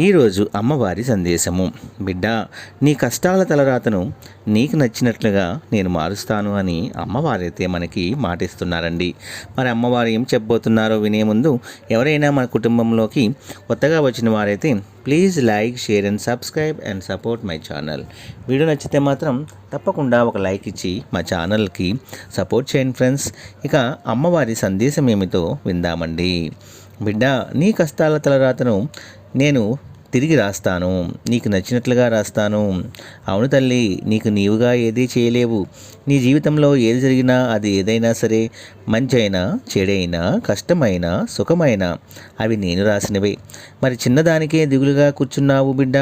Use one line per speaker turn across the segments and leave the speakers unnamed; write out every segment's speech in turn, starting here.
ఈరోజు అమ్మవారి సందేశము. బిడ్డ నీ కష్టాల తలరాతను నీకు నచ్చినట్లుగా నేను మారుస్తాను అని అమ్మవారైతే మనకి మాటిస్తున్నారండి. మరి అమ్మవారు ఏం చెప్పబోతున్నారో వినే ముందు ఎవరైనా మన కుటుంబంలోకి కొత్తగా వచ్చిన వారైతే please like share and subscribe and support my channel. Video నచ్చితే మాత్రం తప్పకుండా ఒక లైక్ ఇచ్చి మా ఛానల్కి సపోర్ట్ చేయండి ఫ్రెండ్స్. ఇక అమ్మవారి సందేశం ఏమిటో విందామండి. బిడ్డ నీ కష్టాల తలరాతను నేను తిరిగి రాస్తాను. నీకు నచ్చినట్లుగా రాస్తాను. అవును తల్లి నీకు నీవుగా ఏదీ చేయలేవు. నీ జీవితంలో ఏది జరిగినా అది ఏదైనా సరే. మంచైనా చెడైనా కష్టమైనా సుఖమైనా అవి నేను రాసినవే. మరి చిన్నదానికే దిగులుగా కూర్చున్నావు బిడ్డ?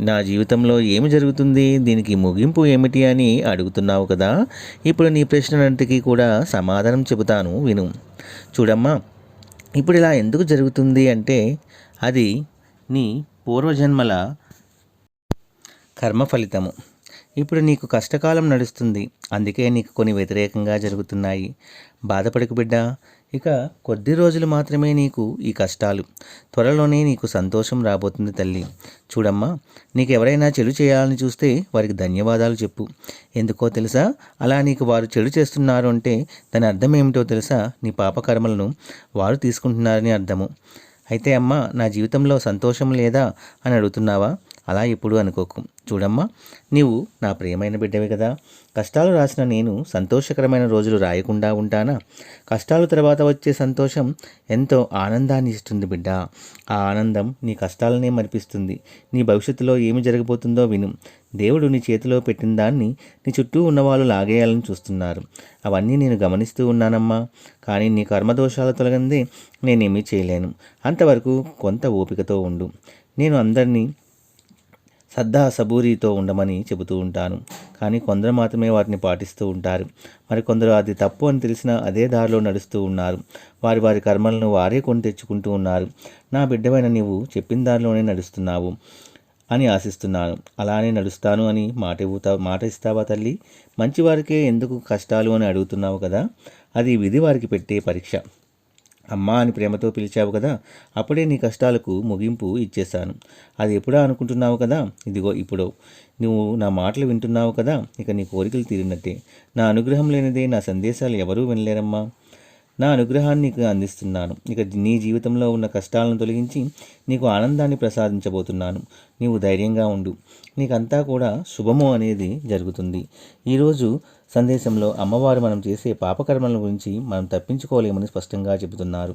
నా జీవితంలో ఏమి జరుగుతుంది? దీనికి ముగింపు ఏమిటి అని అడుగుతున్నావు కదా? ఇప్పుడు నీ ప్రశ్నలంటికి కూడా సమాధానం చెబుతాను విను. చూడమ్మా ఇప్పుడు ఇలా ఎందుకు జరుగుతుంది అంటే అది నీ పూర్వజన్మల కర్మ ఫలితము ఇప్పుడు నీకు కష్టకాలం నడుస్తుంది. అందుకే నీకు కొన్ని వ్యతిరేకంగా జరుగుతున్నాయి. బాధపడకు బిడ్డ. ఇక కొద్ది రోజులు మాత్రమే నీకు ఈ కష్టాలు. త్వరలోనే నీకు సంతోషం రాబోతుంది తల్లి. చూడమ్మా నీకు ఎవరైనా చెడు చేయాలని చూస్తే వారికి ధన్యవాదాలు చెప్పు. ఎందుకో తెలుసా? అలా నీకు వారు చెడు చేస్తున్నారు అంటే దాని అర్థం ఏమిటో తెలుసా? నీ పాపకర్మలను వారు తీసుకుంటున్నారని అర్థము. అయితే అమ్మ నా జీవితంలో సంతోషం లేదా అని అడుగుతున్నావా? అలా ఎప్పుడు అనుకోకు. చూడమ్మా నీవు నా ప్రియమైన బిడ్డవే కదా. కష్టాలు రాసిన నేను సంతోషకరమైన రోజులు రాయకుండా ఉంటానా? కష్టాల తర్వాత వచ్చే సంతోషం ఎంతో ఆనందాన్ని ఇస్తుంది బిడ్డ. ఆ ఆనందం నీ కష్టాలనే మరిపిస్తుంది. నీ భవిష్యత్తులో ఏమి జరగబోతుందో విను. దేవుడు నీ చేతిలో పెట్టిన దాన్ని నీ చుట్టూ ఉన్నవాళ్ళు లాగేయాలని చూస్తున్నారు. అవన్నీ నేను గమనిస్తూ ఉన్నానమ్మా. కానీ నీ కర్మదోషాలు తొలగిందే నేనేమీ చేయలేను. అంతవరకు కొంత ఓపికతో ఉండు. నేను అందరినీ సద్దా సబూరితో ఉండమని చెబుతూ ఉంటాను. కానీ కొందరు మాత్రమే వాటిని పాటిస్తూ ఉంటారు. మరి కొందరు అది తప్పు అని తెలిసినా అదే దారిలో నడుస్తూ ఉన్నారు. వారి వారి కర్మలను వారే కొని తెచ్చుకుంటూ ఉన్నారు. నా బిడ్డవైన నీవు చెప్పిన దారిలోనే నడుస్తున్నావు. అని ఆశిస్తున్నాను. అలానే నడుస్తాను అని మాట ఇవ్వుతా మాట ఇస్తావా తల్లి? మంచివారికే ఎందుకు కష్టాలు అని అడుగుతున్నావు కదా? అది విధి వారికి పెట్టే పరీక్ష. అమ్మా అని ప్రేమతో పిలిచావు కదా? అప్పుడే నీ కష్టాలకు ముగింపు ఇచ్చేశాను. అది ఎప్పుడా అనుకుంటున్నావు కదా? ఇదిగో ఇప్పుడు. నువ్వు నా మాటలు వింటున్నావు కదా? ఇక నీ కోరికలు తీరినట్టే. నా అనుగ్రహం లేనిదే నా సందేశాలు ఎవరూ వినలేరమ్మా. నా అనుగ్రహాన్ని నీకు అందిస్తున్నాను. ఇక నీ జీవితంలో ఉన్న కష్టాలను తొలగించి నీకు ఆనందాన్ని ప్రసాదించబోతున్నాను. నీవు ధైర్యంగా ఉండు. నీకంతా కూడా శుభము అనేది జరుగుతుంది. ఈరోజు సందేశంలో అమ్మవారు మనం చేసే పాపకర్మల గురించి మనం తప్పించుకోలేమని స్పష్టంగా చెబుతున్నారు.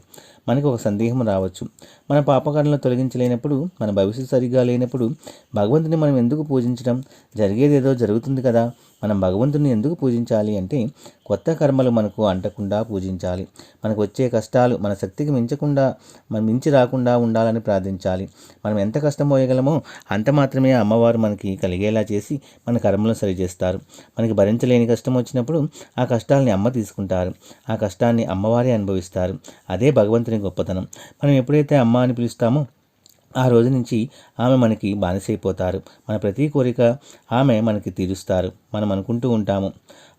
మనకు ఒక సందేహం రావచ్చు. మన పాపకర్మలను తొలగించలేనప్పుడు మన భవిష్యత్తు సరిగా లేనప్పుడు భగవంతుని మనం ఎందుకు పూజించడం? జరిగేదేదో జరుగుతుంది కదా. మనం భగవంతుని ఎందుకు పూజించాలి అంటే కొత్త కర్మలు మనకు అంటకుండా పూజించాలి. మనకు వచ్చే కష్టాలు మన శక్తికి మించకుండా మనం మించి రాకుండా ఉండాలని ప్రార్థించాలి. మనం ఎంత కష్టం మోయగలమో అంత మాత్రమే అమ్మవారు మనకి కలిగేలా చేసి మన కర్మలను సరిచేస్తారు. మనకి భరించలేని కష్టం వచ్చినప్పుడు ఆ కష్టాలని అమ్మ తీసుకుంటారు. ఆ కష్టాన్ని అమ్మవారే అనుభవిస్తారు. అదే భగవంతుని గొప్పతనం. మనం ఎప్పుడైతే అమ్మ అని పిలుస్తామో ఆ రోజు నుంచి ఆమె మనకి బానిసైపోతారు. మన ప్రతి కోరిక ఆమె మనకి తీరుస్తారు. మనం అనుకుంటూ ఉంటాము.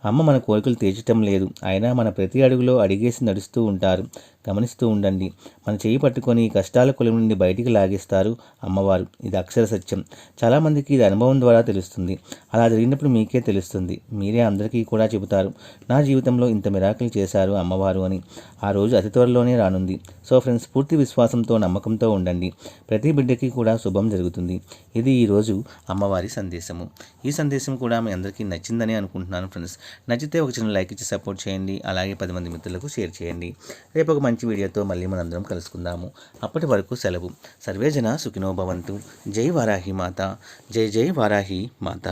అమ్మ మన కోరికలు తీర్చటం లేదు. అయినా మన ప్రతి అడుగులో అడిగేసి నడుస్తూ ఉంటారు. గమనిస్తూ ఉండండి. మన చేయి పట్టుకొని కష్టాల కొలం నుండి బయటికి లాగిస్తారు అమ్మవారు. ఇది అక్షర సత్యం. చాలామందికి ఇది అనుభవం ద్వారా తెలుస్తుంది. అలా జరిగినప్పుడు మీకే తెలుస్తుంది. మీరే అందరికీ కూడా చెబుతారు. నా జీవితంలో ఇంత మిరాకిల్ చేశారు అమ్మవారు అని. ఆ రోజు అతి త్వరలోనే రానుంది. సో ఫ్రెండ్స్ పూర్తి విశ్వాసంతో నమ్మకంతో ఉండండి. ప్రతి ప్రతి బిడ్డకి కూడా శుభం జరుగుతుంది. ఇది ఈరోజు అమ్మవారి సందేశము. ఈ సందేశం కూడా మీ అందరికీ నచ్చిందని అనుకుంటున్నాను ఫ్రెండ్స్. నచ్చితే ఒక చిన్న లైక్ ఇచ్చి సపోర్ట్ చేయండి. అలాగే పది మంది మిత్రులకు షేర్ చేయండి. రేపు ఒక మంచి మంచి వీడియోతో మళ్ళీ మనందరం కలుసుకుందాము. అప్పటి వరకు సెలవు. సర్వేజన సుఖినో భవంతు. జై వారాహి మాత. జై జై వారాహి మాత.